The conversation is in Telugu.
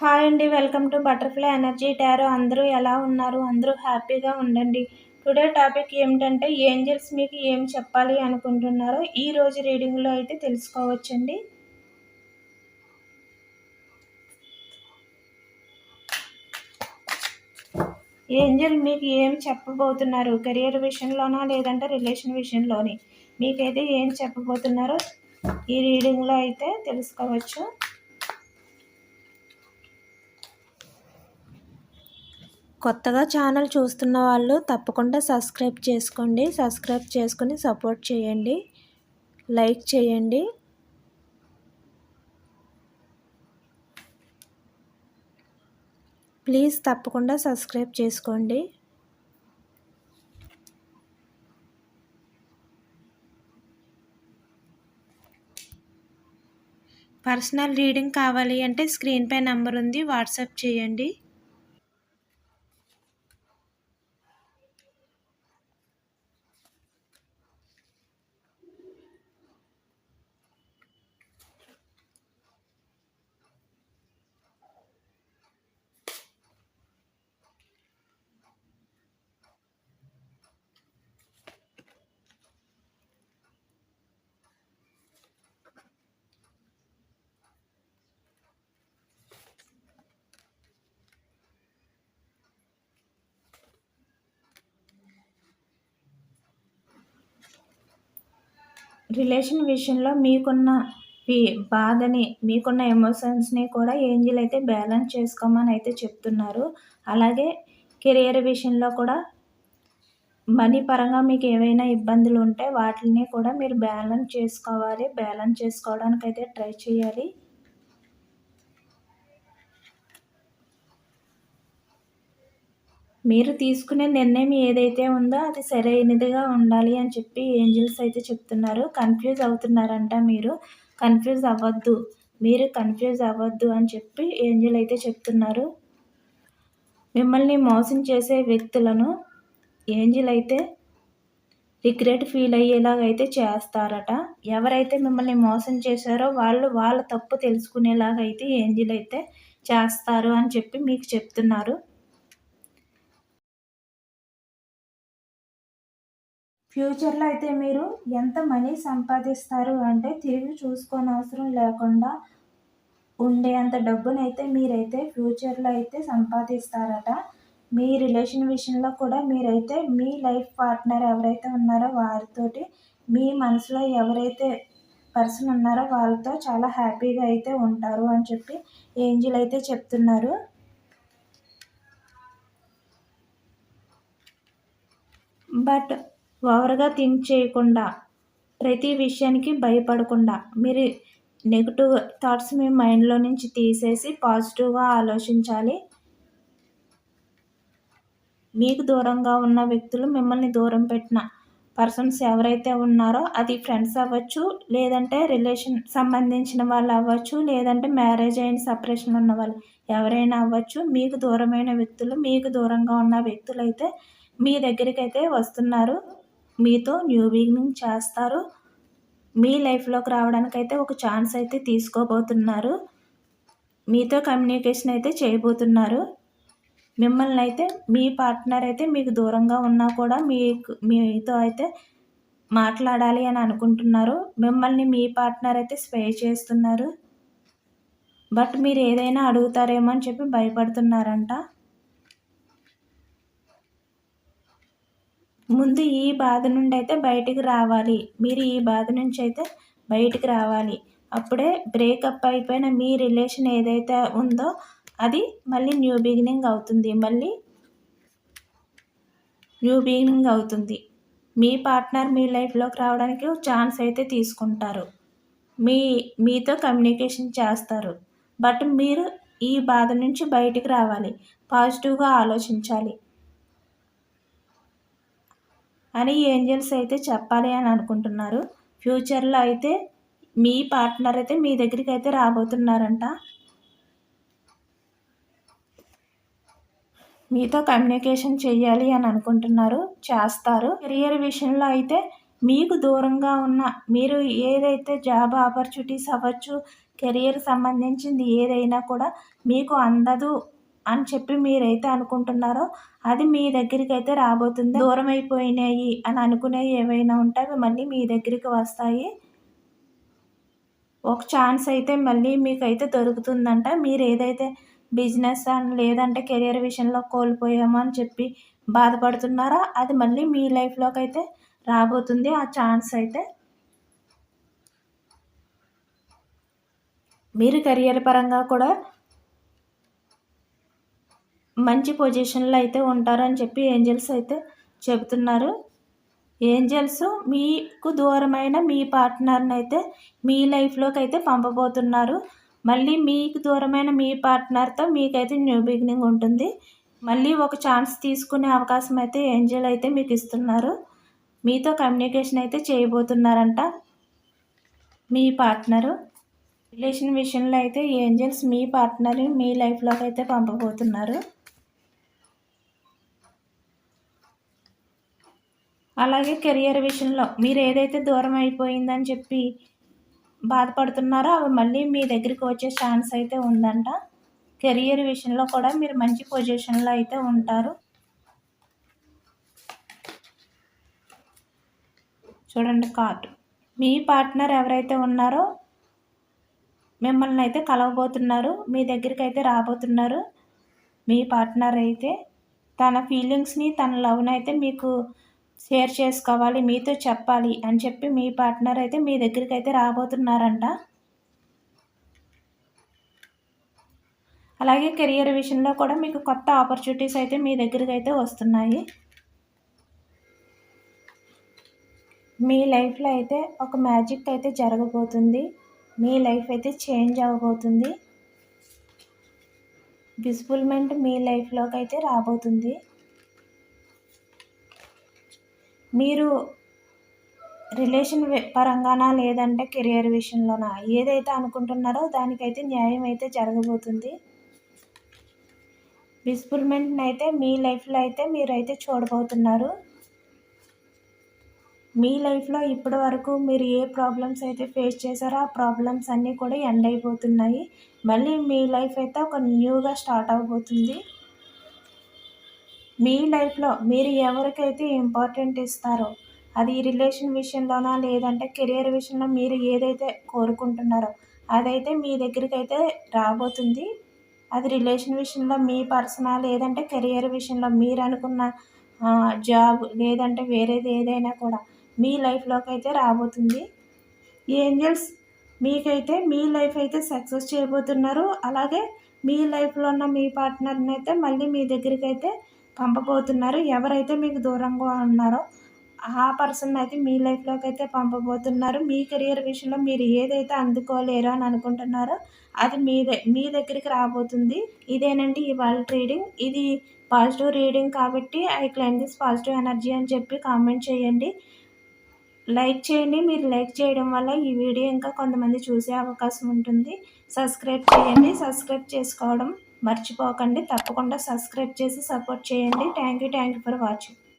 హాయ్ అండి welcome to butterfly energy tarot. అందరూ ఎలా ఉన్నారు? అందరూ హ్యాపీగా ఉండండి. టుడే టాపిక్ ఏమిటంటే ఏంజల్స్ మీకు ఏం చెప్పాలి అనుకుంటున్నారో ఈ రోజు రీడింగ్లో అయితే తెలుసుకోవచ్చండి. ఏంజల్ మీకు ఏం చెప్పబోతున్నారు? కెరియర్ విషయంలోనా లేదంటే రిలేషన్ విషయంలోని? మీకైతే ఏం చెప్పబోతున్నారో ఈ రీడింగ్లో అయితే తెలుసుకోవచ్చు. కొత్తగా ఛానల్ చూస్తున్న వాళ్ళు తప్పకుండా సబ్స్క్రైబ్ చేసుకోండి. సబ్స్క్రైబ్ చేసుకొని సపోర్ట్ చేయండి. లైక్ చేయండి. ప్లీజ్ తప్పకుండా సబ్స్క్రైబ్ చేసుకోండి. పర్సనల్ రీడింగ్ కావాలి అంటే స్క్రీన్పై నెంబర్ ఉంది. వాట్సాప్ చేయండి. రిలేషన్ విషయంలో మీకున్న బాధని మీకున్న ఎమోషన్స్ని కూడా ఏంజిల్ అయితే బ్యాలెన్స్ చేసుకోమని అయితే చెప్తున్నారు. అలాగే కెరియర్ విషయంలో కూడా మనీ పరంగా మీకు ఏవైనా ఇబ్బందులు ఉంటే వాటిని కూడా మీరు బ్యాలెన్స్ చేసుకోవాలి. బ్యాలెన్స్ చేసుకోవడానికి అయితే ట్రై చేయాలి. మీరు తీసుకునే నిర్ణయం ఏదైతే ఉందో అది సరైనదిగా ఉండాలి అని చెప్పి ఏంజిల్స్ అయితే చెప్తున్నారు. కన్ఫ్యూజ్ అవుతున్నారంట మీరు. కన్ఫ్యూజ్ అవ్వద్దు. మీరు కన్ఫ్యూజ్ అవ్వద్దు అని చెప్పి ఏంజిల్ అయితే చెప్తున్నారు. మిమ్మల్ని మోసం చేసే వ్యక్తులను ఏంజిల్ అయితే రిగ్రెట్ ఫీల్ అయ్యేలాగైతే చేస్తారట. ఎవరైతే మిమ్మల్ని మోసం చేశారో వాళ్ళు వాళ్ళ తప్పు తెలుసుకునేలాగైతే ఏంజిల్ అయితే చేస్తారు అని చెప్పి మీకు చెప్తున్నారు. ఫ్యూచర్లో అయితే మీరు ఎంత మనీ సంపాదిస్తారు అంటే తిరిగి చూసుకోని అవసరం లేకుండా ఉండే అంత డబ్బునైతే మీరైతే ఫ్యూచర్లో అయితే సంపాదిస్తారట. మీ రిలేషన్ విషయంలో కూడా మీరైతే మీ లైఫ్ పార్ట్నర్ ఎవరైతే ఉన్నారో వారితోటి మీ మనసులో ఎవరైతే పర్సన్ ఉన్నారో వాళ్ళతో చాలా హ్యాపీగా అయితే ఉంటారు అని చెప్పి ఏంజిల్ అయితే చెప్తున్నారు. బట్ ఓవర్గా థింక్ చేయకుండా ప్రతి విషయానికి భయపడకుండా మీరు నెగిటివ్ థాట్స్ మీ మైండ్లో నుంచి తీసేసి పాజిటివ్గా ఆలోచించాలి. మీకు దూరంగా ఉన్న వ్యక్తులు మిమ్మల్ని దూరం పెట్టిన పర్సన్స్ ఎవరైతే ఉన్నారో అది ఫ్రెండ్స్ అవ్వచ్చు లేదంటే రిలేషన్ సంబంధించిన వాళ్ళు అవ్వచ్చు లేదంటే మ్యారేజ్ అయిన సపరేషన్ ఉన్న వాళ్ళు ఎవరైనా అవ్వచ్చు. మీకు దూరమైన వ్యక్తులు మీకు దూరంగా ఉన్న వ్యక్తులు అయితే మీ దగ్గరికి అయితే వస్తున్నారు. మీతో న్యూ బిగినింగ్ చేస్తారు. మీ లైఫ్లోకి రావడానికి అయితే ఒక ఛాన్స్ అయితే తీసుకోబోతున్నారు. మీతో కమ్యూనికేషన్ అయితే చేయబోతున్నారు. మిమ్మల్ని అయితే మీ పార్ట్నర్ అయితే మీకు దూరంగా ఉన్నా కూడా మీకు మీతో అయితే మాట్లాడాలి అని అనుకుంటున్నారు. మిమ్మల్ని మీ పార్ట్నర్ అయితే స్పే చేస్తున్నారు. బట్ మీరు ఏదైనా అడుగుతారేమో అని చెప్పి భయపడుతున్నారంట. ముందు ఈ బాధ నుండి అయితే బయటికి రావాలి. మీరు ఈ బాధ నుంచి అయితే బయటికి రావాలి. అప్పుడే బ్రేకప్ అయిపోయిన మీ రిలేషన్ ఏదైతే ఉందో అది మళ్ళీ న్యూ బిగినింగ్ అవుతుంది. మళ్ళీ న్యూ బిగినింగ్ అవుతుంది. మీ పార్ట్నర్ మీ లైఫ్లోకి రావడానికి ఛాన్స్ అయితే తీసుకుంటారు. మీ మీతో కమ్యూనికేషన్ చేస్తారు. బట్ మీరు ఈ బాధ నుంచి బయటికి రావాలి. పాజిటివ్గా ఆలోచించాలి. అని ఏంజల్స్ అయితే చెప్పాలి అని అనుకుంటున్నారు. ఫ్యూచర్లో అయితే మీ పార్ట్నర్ అయితే మీ దగ్గరికి అయితే రాబోతున్నారంట. మీతో కమ్యూనికేషన్ చేయాలి అని అనుకుంటున్నారు చేస్తారు. కెరియర్ విషయంలో అయితే మీకు దూరంగా ఉన్న మీరు ఏదైతే జాబ్ ఆపర్చునిటీస్ అవ్వచ్చు కెరియర్ సంబంధించింది ఏదైనా కూడా మీకు అందదు అని చెప్పి మీరైతే అనుకుంటున్నారో అది మీ దగ్గరికి అయితే రాబోతుంది. దూరం అయిపోయినాయి అని అనుకునేవి ఏవైనా ఉంటే అవి మళ్ళీ మీ దగ్గరికి వస్తాయి. ఒక ఛాన్స్ అయితే మళ్ళీ మీకైతే దొరుకుతుందంట. మీరు ఏదైతే బిజినెస్ అని లేదంటే కెరియర్ విషయంలో కోల్పోయామో అని చెప్పి బాధపడుతున్నారో అది మళ్ళీ మీ లైఫ్లోకి అయితే రాబోతుంది. ఆ ఛాన్స్ అయితే మీరు కెరియర్ పరంగా కూడా మంచి పొజిషన్లో అయితే ఉంటారని చెప్పి ఏంజల్స్ అయితే చెబుతున్నారు. ఏంజల్స్ మీకు దూరమైన మీ పార్ట్నర్ని అయితే మీ లైఫ్లోకి అయితే పంపబోతున్నారు. మళ్ళీ మీకు దూరమైన మీ పార్ట్నర్తో మీకైతే న్యూ బిగినింగ్ ఉంటుంది. మళ్ళీ ఒక ఛాన్స్ తీసుకునే అవకాశం అయితే ఏంజల్ అయితే మీకు ఇస్తున్నారు. మీతో కమ్యూనికేషన్ అయితే చేయబోతున్నారంట మీ పార్ట్నరు. రిలేషన్ విషయంలో అయితే ఏంజల్స్ మీ పార్ట్నర్ని మీ లైఫ్లోకి అయితే పంపబోతున్నారు. అలాగే కెరియర్ విషయంలో మీరు ఏదైతే దూరం అయిపోయిందని చెప్పి బాధపడుతున్నారో అవి మళ్ళీ మీ దగ్గరికి వచ్చే ఛాన్స్ అయితే ఉందంట. కెరియర్ విషయంలో కూడా మీరు మంచి పొజిషన్లో అయితే ఉంటారు. చూడండి కార్డు. మీ పార్ట్నర్ ఎవరైతే ఉన్నారో మిమ్మల్ని అయితే కలవబోతున్నారు మీ దగ్గరికి అయితే రాబోతున్నారు. మీ పార్ట్నర్ అయితే తన ఫీలింగ్స్ని తన లవ్ని అయితే మీకు షేర్ చేసుకోవాలి మీతో చెప్పాలి అని చెప్పి మీ పార్ట్నర్ అయితే మీ దగ్గరికి అయితే రాబోతున్నారంట. అలాగే కెరియర్ విషయంలో కూడా మీకు కొత్త ఆపర్చునిటీస్ అయితే మీ దగ్గరికి అయితే వస్తున్నాయి. మీ లైఫ్లో అయితే ఒక మ్యాజిక్ అయితే జరగబోతుంది. మీ లైఫ్ అయితే చేంజ్ అవ్వబోతుంది డిస్ఫుల్మెంట్ మీ లైఫ్లోకి అయితే రాబోతుంది. మీరు రిలేషన్ పరంగానా లేదంటే కెరియర్ విషయంలోనా? ఏదైతే అనుకుంటున్నారో దానికైతే న్యాయం అయితే జరగబోతుంది. విజిబుల్మెంట్ని అయితే మీ లైఫ్లో అయితే మీరైతే చూడబోతున్నారు. మీ లైఫ్లో ఇప్పటి వరకు మీరు ఏ ప్రాబ్లమ్స్ అయితే ఫేస్ చేశారో ఆ ప్రాబ్లమ్స్ అన్నీ కూడా ఎండ్ అయిపోతున్నాయి. మళ్ళీ మీ లైఫ్ అయితే ఒక న్యూగా స్టార్ట్ అవబోతుంది. మీ లైఫ్లో మీరు ఎవరికైతే ఇంపార్టెంట్ ఇస్తారో అది రిలేషన్ విషయంలోనా లేదంటే కెరియర్ విషయంలో మీరు ఏదైతే కోరుకుంటున్నారో అదైతే మీ దగ్గరికి అయితే రాబోతుంది. అది రిలేషన్ విషయంలో మీ పర్సనల్ లేదంటే కెరియర్ విషయంలో మీరు అనుకున్న జాబ్ లేదంటే వేరేది ఏదైనా కూడా మీ లైఫ్లోకి అయితే రాబోతుంది. ఏంజల్స్ మీకైతే మీ లైఫ్ అయితే సక్సెస్ చేయబోతున్నారు. అలాగే మీ లైఫ్లో ఉన్న మీ పార్ట్నర్ని అయితే మళ్ళీ మీ దగ్గరికి అయితే పంపబోతున్నారు. ఎవరైతే మీకు దూరంగా ఉన్నారో ఆ పర్సన్ అయితే మీ లైఫ్లోకి అయితే పంపబోతున్నారు. మీ కెరియర్ విషయంలో మీరు ఏదైతే అందుకోలేరు అని అనుకుంటున్నారో అది మీ మీ దగ్గరికి రాబోతుంది. ఇదేనండి ఇవాళ రీడింగ్. ఇది పాజిటివ్ రీడింగ్ కాబట్టి I claim this positive energy అని చెప్పి కామెంట్ చేయండి. లైక్ చేయండి. మీరు లైక్ చేయడం వల్ల ఈ వీడియో ఇంకా కొంతమంది చూసే అవకాశం ఉంటుంది. సబ్స్క్రైబ్ చేయండి. సబ్స్క్రైబ్ చేసుకోవడం మర్చిపోకండి. తప్పకుండా సబ్స్క్రైబ్ చేసి సపోర్ట్ చేయండి. Thank you thank you for watching